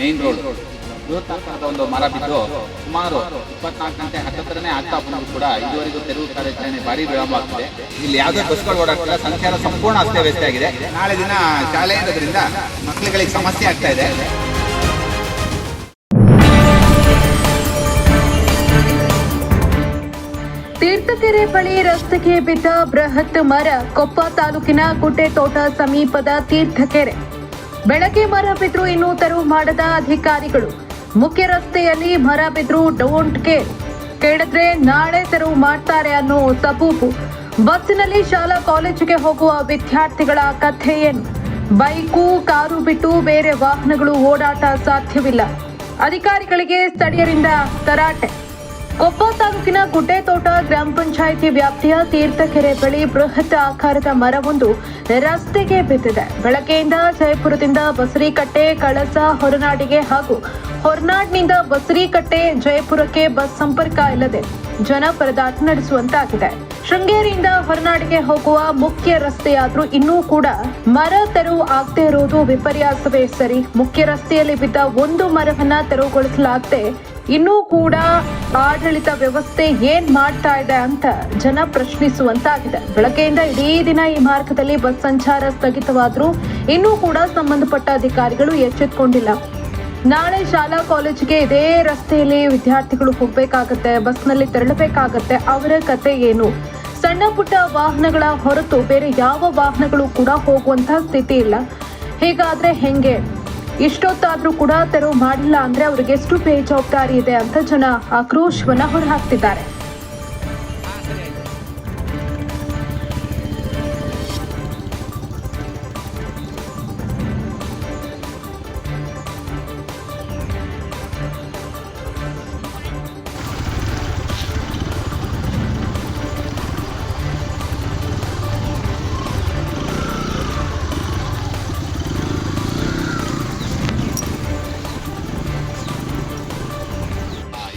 Main road ಬೃಹತ್ ಆಕಾರದ ಒಂದು ಮರ ಬಿದ್ದು ಸುಮಾರು ಇಪ್ಪತ್ನಾಲ್ಕು ಗಂಟೆ ಹತ್ತತ್ರನೇ ಆಗ್ತಾ ಬಂದು ಕೂಡ ಇದುವರೆಗೂ ತೆರವು ಕಾರ್ಯಾಚರಣೆ ಭಾರಿ ವಿಳಂಬ ಆಗ್ತಿದೆ. ಇಲ್ಲಿ ಯಾವುದೇ ಬಸ್ಗಳು ಓಡಾಡ್ತಿಲ್ಲ, ಸಂಚಾರ ಸಂಪೂರ್ಣ ಅಸ್ತವ್ಯಸ್ತ ಆಗಿದೆ. ನಾಳೆ ದಿನ ಶಾಲೆ ಇರೋದ್ರಿಂದ ಮಕ್ಕಳುಗಳಿಗೆ ಸಮಸ್ಯೆ ಆಗ್ತಾ ಇದೆ. ತೀರ್ಥಕೆರೆ ಬಳಿ ರಸ್ತೆಗೆ ಬಿದ್ದ ಬೃಹತ್ ಮರ ಕೊಪ್ಪ ತಾಲೂಕಿನ ಗುಡ್ಡೆತೋಟ ಸಮೀಪದ ತೀರ್ಥಕೆರೆ. ಬೆಳಗ್ಗೆ ಮರ ಬಿದ್ರು ಇನ್ನೂ ತೆರವು ಮಾಡದ ಅಧಿಕಾರಿಗಳು. ಮುಖ್ಯ ರಸ್ತೆಯಲ್ಲಿ ಮರ ಬಿದ್ರು ಡೋಂಟ್ ಕೇರ್ ಕೇಳಿದ್ರೆ ನಾಳೆ ತೆರವು ಮಾಡ್ತಾರೆ ಅನ್ನೋ ಸಬೂಬು ಬಸ್ಸಿನಲ್ಲಿ ಶಾಲಾ ಕಾಲೇಜಿಗೆ ಹೋಗುವ ವಿದ್ಯಾರ್ಥಿಗಳ ಕಥೆ ಏನು? ಬೈಕು, ಕಾರು ಬಿಟ್ಟು ಬೇರೆ ವಾಹನಗಳು ಓಡಾಟ ಸಾಧ್ಯವಿಲ್ಲ. ಅಧಿಕಾರಿಗಳಿಗೆ ಸ್ಥಳೀಯರಿಂದ ತರಾಟೆ. ಕೊಪ್ಪ ತಾಲೂಕಿನ ಗುಡ್ಡೆತೋಟ ಗ್ರಾಮ ಪಂಚಾಯಿತಿ ವ್ಯಾಪ್ತಿಯ ತೀರ್ಥಕೆರೆ ಬಳಿ ಬೃಹತ್ ಆಕಾರದ ಮರವೊಂದು ರಸ್ತೆಗೆ ಬಿದ್ದಿದೆ. ಬೆಳಗ್ಗೆಯಿಂದ ಜಯಪುರದಿಂದ ಬಸರಿಕಟ್ಟೆ, ಕಳಸ, ಹೊರನಾಡಿಗೆ ಹಾಗೂ ಹೊರನಾಡಿನಿಂದ ಬಸರಿಕಟ್ಟೆ, ಜಯಪುರಕ್ಕೆ ಬಸ್ ಸಂಪರ್ಕ ಇಲ್ಲದೆ ಜನ ಪರದಾಟ ನಡೆಸುವಂತಾಗಿದೆ. ಶೃಂಗೇರಿಯಿಂದ ಹೊರನಾಡಿಗೆ ಹೋಗುವ ಮುಖ್ಯ ರಸ್ತೆಯಾದರೂ ಇನ್ನೂ ಕೂಡ ಮರ ತೆರವು ಆಗದೆ ಇರುವುದು ವಿಪರ್ಯಾಸವೇ ಸರಿ. ಮುಖ್ಯ ರಸ್ತೆಯಲ್ಲಿ ಬಿದ್ದ ಒಂದು ಮರವನ್ನ ತೆರವುಗೊಳಿಸಲಾಗದೆ ಇನ್ನೂ ಕೂಡ ಆಡಳಿತ ವ್ಯವಸ್ಥೆ ಏನ್ ಮಾಡ್ತಾ ಇದೆ ಅಂತ ಜನ ಪ್ರಶ್ನಿಸುವಂತಾಗಿದೆ. ಬೆಳಗ್ಗೆಯಿಂದ ಇಡೀ ದಿನ ಈ ಮಾರ್ಗದಲ್ಲಿ ಬಸ್ ಸಂಚಾರ ಸ್ಥಗಿತವಾದರೂ ಇನ್ನೂ ಕೂಡ ಸಂಬಂಧಪಟ್ಟ ಅಧಿಕಾರಿಗಳು ಎಚ್ಚೆತ್ಕೊಂಡಿಲ್ಲ. ನಾಳೆ ಶಾಲಾ ಕಾಲೇಜಿಗೆ ಇದೇ ರಸ್ತೆಯಲ್ಲಿ ವಿದ್ಯಾರ್ಥಿಗಳು ಹೋಗ್ಬೇಕಾಗತ್ತೆ, ಬಸ್ನಲ್ಲಿ ತೆರಳಬೇಕಾಗತ್ತೆ, ಅವರ ಕತೆ ಏನು? ಸಣ್ಣ ಪುಟ್ಟ ವಾಹನಗಳ ಹೊರತು ಬೇರೆ ಯಾವ ವಾಹನಗಳು ಕೂಡ ಹೋಗುವಂತಹ ಸ್ಥಿತಿ ಇಲ್ಲ. ಹೀಗಾದ್ರೆ ಹೆಂಗೆ? ಇಷ್ಟೊತ್ತಾದ್ರೂ ಕೂಡ ತೆರವು ಮಾಡಿಲ್ಲ ಅಂದ್ರೆ ಅವ್ರಿಗೆ ಎಷ್ಟು ಬೇಜವಾಬ್ದಾರಿ ಇದೆ ಅಂತ ಜನ ಆಕ್ರೋಶವನ್ನ ಹೊರಹಾಕ್ತಿದ್ದಾರೆ.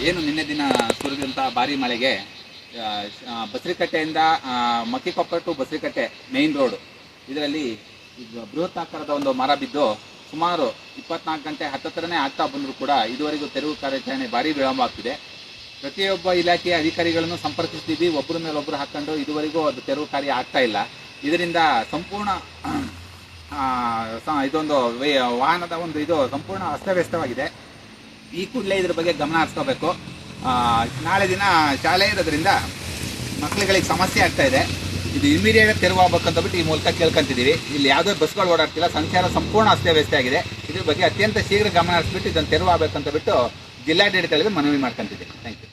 ಏನು ನಿನ್ನೆ ದಿನ ಸುರಿದಂತಹ ಭಾರಿ ಮಳೆಗೆ ಬಸರಿಕಟ್ಟೆಯಿಂದ Makkikoppa to Basarikatte main road ಇದರಲ್ಲಿ ಬೃಹತ್ ಆಕಾರದ ಒಂದು ಮರ ಬಿದ್ದು ಸುಮಾರು ಇಪ್ಪತ್ನಾಲ್ಕು ಗಂಟೆ ಹತ್ತತ್ರನೇ ಆಗ್ತಾ ಬಂದರೂ ಕೂಡ ಇದುವರೆಗೂ ತೆರವು ಕಾರ್ಯಾಚರಣೆ ಭಾರಿ ವಿಳಂಬ ಆಗ್ತಿದೆ. ಪ್ರತಿಯೊಬ್ಬ ಇಲಾಖೆಯ ಅಧಿಕಾರಿಗಳನ್ನು ಸಂಪರ್ಕಿಸ್ತಿದ್ವಿ ಒಬ್ಬರ ಮೇಲೆ ಒಬ್ಬರು ಹಾಕೊಂಡು ಇದುವರೆಗೂ ಅದು ತೆರವು ಕಾರ್ಯ ಆಗ್ತಾ ಇಲ್ಲ. ಇದರಿಂದ ಸಂಪೂರ್ಣ ಇದೊಂದು ವಾಹನದ ಒಂದು ಇದು ಸಂಪೂರ್ಣ ಅಸ್ತವ್ಯಸ್ತವಾಗಿದೆ. ಈ ಕೂಡಲೇ ಇದ್ರ ಬಗ್ಗೆ ಗಮನ ಹರಿಸ್ಕೋಬೇಕು. ನಾಳೆ ದಿನ ಶಾಲೆ ಇರೋದ್ರಿಂದ ಮಕ್ಳುಗಳಿಗೆ ಸಮಸ್ಯೆ ಆಗ್ತಾ ಇದೆ. ಇದು ಇಮಿಡಿಯೇಟ್ ಅಂತ ಬಿಟ್ಟು ಈ ಮೂಲಕ ಕೇಳ್ಕೊಂತಿದ್ದೀವಿ. ಇಲ್ಲಿ ಯಾವುದೇ ಬಸ್ಗಳು ಓಡಾಡ್ತಿಲ್ಲ ಸಂಚಾರ ಸಂಪೂರ್ಣ ಅಸ್ತವ್ಯಸ್ತ ಆಗಿದೆ. ಇದ್ರ ಬಗ್ಗೆ ಅತ್ಯಂತ ಶೀಘ್ರ ಗಮನ ಹರಿಸ್ಬಿಟ್ಟು ಇದನ್ನು ತೆರವಾಗಬೇಕಂತ ಬಿಟ್ಟು ಜಿಲ್ಲಾಡಳಿತಗಳಿಗೆ ಮನವಿ ಮಾಡ್ಕೊಂತಿದ್ದೀವಿ. Thank you